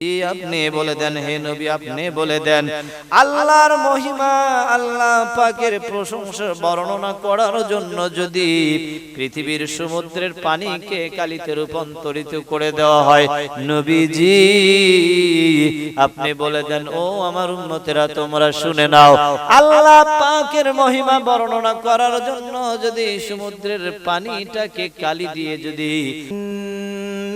আপনি বলে দেন হে নবী আপনি বলে দেন আল্লাহর মহিমা আল্লাহ পাকের প্রশংসা বর্ণনা করার জন্য যদি পৃথিবীর সমুদ্রের পানিকে কালিতে রূপান্তরিত করে দেওয়া হয়। নবীজি আপনি বলে দেন ও আমার উন্নতেরা তোমরা শুনে নাও। আল্লাহ পাকের মহিমা বর্ণনা করার জন্য যদি সমুদ্রের পানিটাকে কালি দিয়ে যদি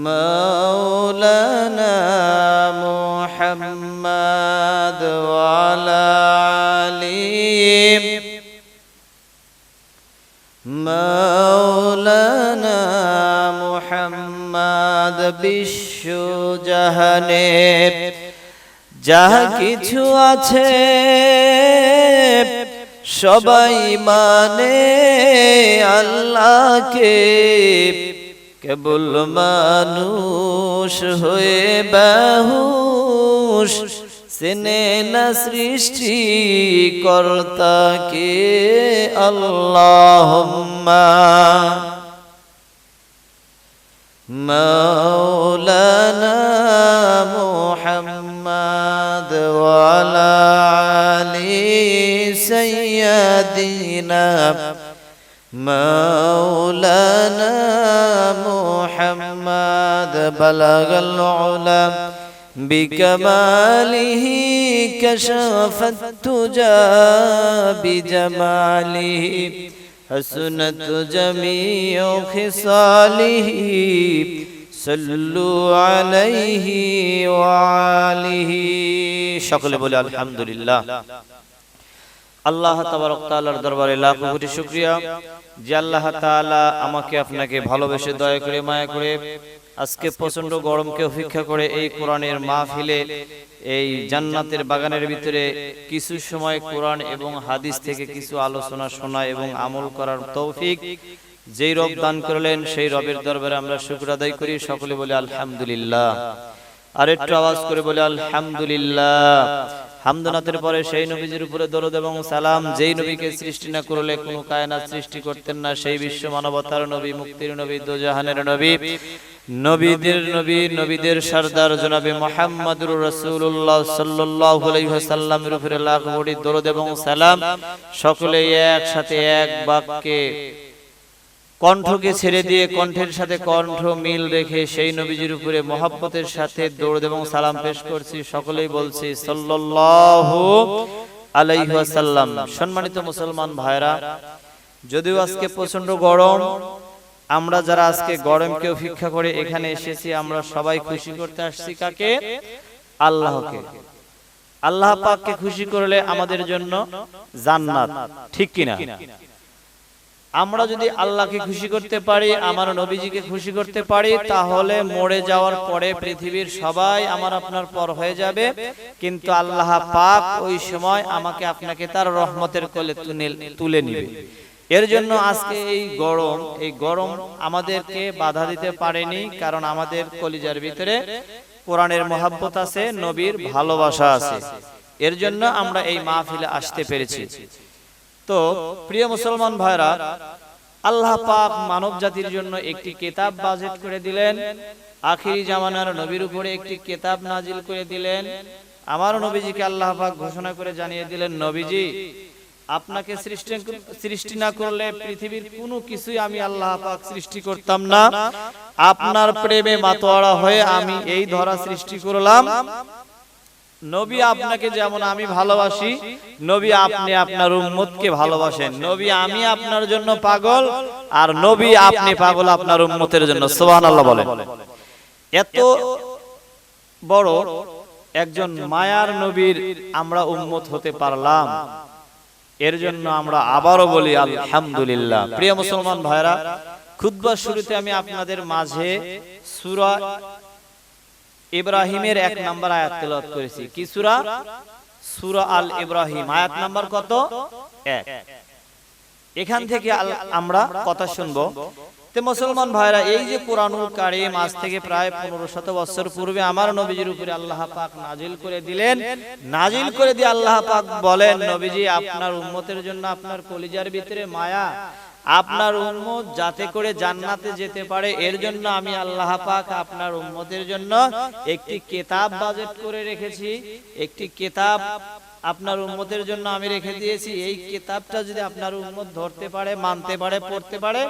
مولانا محمد وعلى علي مولانا محمد বিশ্ব জাহানে যাহা কিছু আছে সবাই মানে আল্লাহকে কেবল মানুষ হয়ে বাহুষ সিনে না সৃষ্টি কর্তাকে আল্লাহ মৌলানা মোহাম্মদ ওয়ালা আলী সৈয়দিনা مولانا محمد بلغ العلا بكماله كشف التجى بجماله حسنت جميع خصاله صلوا عليه وعاله شغل بولي الحمد لله আল্লাহ তাআলার দরবারে লাখ কোটি শুকরিয়া যে আল্লাহ তাআলা আমাকে আপনাকে ভালোবেসে দয়া করে, মায়া করে আজকে প্রচণ্ড গরমকে উপেক্ষা করে এই কোরআনের মাহফিলে, এই জান্নাতের বাগানের ভিতরে কিছু সময় কোরআন এবং হাদিস থেকে কিছু আলোচনা শোনা এবং আমল করার তৌফিক যেই রব দান করলেন, সেই রবের দরবারে আমরা শুকর আদায় করি। সকলে বলে আলহামদুলিল্লাহ। আর একটু আওয়াজ করে বলে আলহামদুলিল্লাহ। হামদনাথের পরে সেই নবীজির উপরে দরদ এবং সালাম যেই নবীকে সৃষ্টি না করলে কোনো কায়নাত সৃষ্টি করতেন না সেই বিশ্ব মানবতার নবী মুক্তির নবী দোজাহানের নবী নবীদের নবী নবীদের সর্দার জনাবে মোহাম্মদুর রাসূলুল্লাহ সাল্লাল্লাহু আলাইহি ওয়াসাল্লামের উপরে লাখ কোটি দরুদ এবং সালাম। সকলে একসাথে এক বাক্যে কণ্ঠকে ছেড়ে দিয়ে কণ্ঠের সাথে কণ্ঠ মিল রেখে সেই নবীজির উপরে মহাব্বতের সাথে দৌড় এবং সালাম পেশ করছি। সকলেই বলছি সাল্লাল্লাহু আলাইহি ওয়াসাল্লাম। সম্মানিত মুসলমান ভাইরা যদিও আজকে প্রচণ্ড গরম আমরা যারা আজকে গরমকে উপেক্ষা করে এখানে এসেছি আমরা সবাই খুশি করতে আসছি কাকে? আল্লাহকে। আল্লাহ পাককে খুশি করলে আমাদের জন্য জান্নাত। ঠিক কিনা? আমরা যদি আল্লাহকে খুশি করতে পারি আমার নবীজিকে খুশি করতে পারি তাহলে মরে যাওয়ার পরে পৃথিবীর সবাই আমার আপনার পর হয়ে যাবে। কিন্তু আল্লাহ পাক ওই সময় আমাকে আপনাকে তার রহমতের কোলে তুলে- নিবে। এর জন্য আজকে এই গরম এই গরম আমাদেরকে বাধা দিতে পারেনি কারণ আমাদের কলিজার ভিতরে কোরআনের মহাব্বত আছে নবীর ভালোবাসা আছে। এর জন্য আমরা এই মাহফিলে আসতে পেরেছি। তো প্রিয় মুসলমান ভাইরা, আল্লাহ পাক মানব জাতির জন্য একটি কেতাব বাজেট করে দিলেন। আখিরি জামানার নবীর উপরে একটি কেতাব নাজিল করে দিলেন। আমার নবীজিকে আল্লাহ পাক ঘোষণা করে জানিয়ে দিলেন, নবীজি, আপনাকে সৃষ্টি সৃষ্টি না করলে পৃথিবীর কোনো কিছুই আমি আল্লাহ পাক সৃষ্টি করতাম না। আপনার প্রেমে মাতোয়ারা হয়ে আমি এই ধরা সৃষ্টি করলাম। নবী আপনাকে যেমন আমি ভালোবাসি, নবী আপনি আপনার উম্মতকে ভালোবাসেন। নবী আমি আপনার জন্য পাগল, আর নবী আপনি পাগল আপনার উম্মতের জন্য। সুবহানাল্লাহ বলেন। এত বড় একজন মায়ার নবীর আমরা উম্মত হতে পারলাম। এর জন্য আমরা আবারও বলি, আলহামদুলিল্লাহ। প্রিয় মুসলমান ভাইরা খুতবার শুরুতে আমি আপনাদের মাঝে সূরা ইব্রাহিমের এক নাম্বার আয়াত তেলাওয়াত করেছি। কি সূরা? সূরা আল ইব্রাহিম আয়াত নাম্বার কত? এক। এখান থেকে আমরা কথা শুনব। তে মুসলমান ভাইরা, এই যে কোরআনুল কারিম আজ থেকে প্রায় পনেরো শত বছর পূর্বে আমার নবীজির উপরে আল্লাহ পাক নাজিল করে দিলেন। নাজিল করে দিয়ে আল্লাহ পাক বলেন, নবীজি, আপনার উম্মতের জন্য আপনার কলিজার ভিতরে মায়া আপনার উম্মত যাতে করে জান্নাতে যেতে পারে, এর জন্য আমি আল্লাহ পাক আপনার উম্মতের জন্য একটি কেতাব বাজেট করে রেখেছি। একটি কেতাব আপনার উম্মতের জন্য আমি রেখে দিয়েছি। এই কিতাবটা যদি আপনার উম্মত ধরতে পারে, মানতে পারে, পড়তে পারে,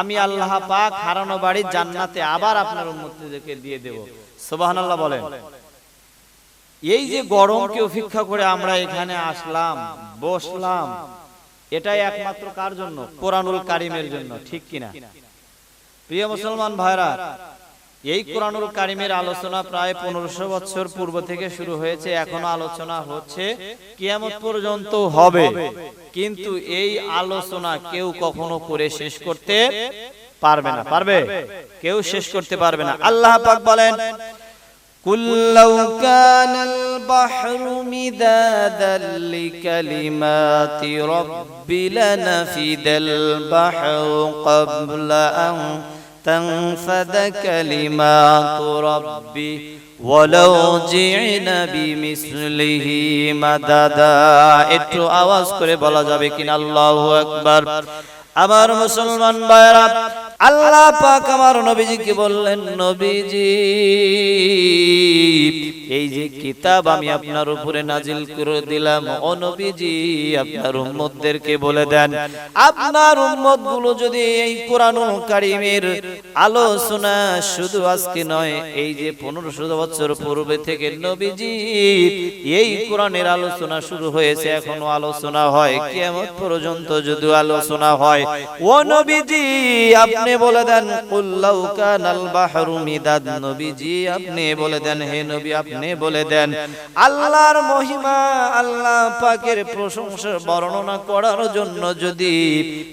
আমি আল্লাহ পাক হারানো বাড়ি জান্নাতে আবার আপনার উম্মতদেরকে দিয়ে দেব। সুবহানাল্লাহ বলেন। এই যে গরমকে উপেক্ষা করে আমরা এখানে আসলাম, বসলাম এটাই একমাত্র কার জন্য? কোরআনুল কারিমের জন্য, ঠিক কিনা? প্রিয় মুসলমান ভাইরা, এই কোরআনুল কারিমের আলোচনা প্রায় পনেরোশো বছর পূর্ব থেকে শুরু হয়েছে, এখনও আলোচনা হচ্ছে, কিয়ামত পর্যন্ত হবে। কিন্তু এই আলোচনা কেউ কখনো করে শেষ করতে পারবে না। পারবে? কেউ শেষ করতে পারবে না। আল্লাহ পাক বলেন قل لو كان البحر مدادا لكلمات ربي لنفد البحر قبل أن تنفذ كلمات ربي ولو جئنا بمثله مددا একটু আওয়াজ করে বলা যাবে কিনা আল্লাহু আকবার আমার মুসলমান ভাইরা আল্লাহ পাক আমার নবীজিকে বললেন, নবীজি, এই যে কিতাব আমি আপনার উপরে নাজিল করে দিলাম, ও নবীজি, আপনার উম্মতদেরকে বলে দেন, আপনার উম্মতগুলো যদি এই কোরআনুল কারিমের আলোচনা শুধু আজকে নয়, এই যে পনেরোশো বছর পূর্বে থেকে নবীজি, এই কোরআনের আলোচনা শুরু হয়েছে, এখনও আলোচনা হয়, কিয়ামত পর্যন্ত যদি আলোচনা হয়, ও নবীজি আপনি বলে দেন কুল্লাউ কানাল বাহরু মিদাদ নবীজি। আপনি বলে দেন, হে নবী, আপনি বলে দেন। আল্লাহর মহিমা আল্লাহ পাকের প্রশংসা বর্ণনা করার জন্য যদি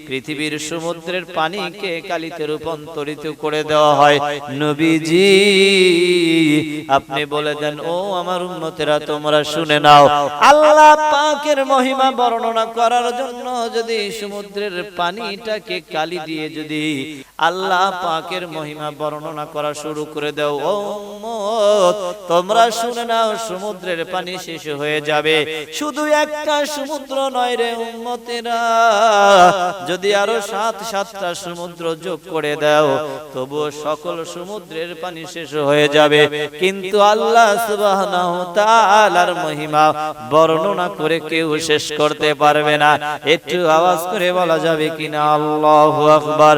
পৃথিবীর সমুদ্রের পানিকে কালিতে রূপান্তরিত করে দেওয়া হয়, নবীজি, আপনি বলে দেন, ও আমার উম্মতেরা, তোমরা শুনে নাও। আল্লাহ পাকের মহিমা বর্ণনা করার জন্য যদি সমুদ্রের পানিটাকে কালি দিয়ে যদি আল্লাহ পাকের মহিমা বর্ণনা করা শুরু করে দাও ও উম্মত। তোমরা শুনে নাও সমুদ্রের পানি শেষ হয়ে যাবে। শুধু একটা সমুদ্র নয় রে উম্মতেরা। যদি আরও সাত সাতটা সমুদ্র যোগ করে দাও তবুও সকল সমুদ্রের পানি শেষ হয়ে যাবে। কিন্তু আল্লাহ সুবহানাহু তাআলার মহিমা বর্ণনা করে কেউ শেষ করতে পারবে না। একটু আওয়াজ করে বলা যাবে কিনা? আল্লাহু আকবার।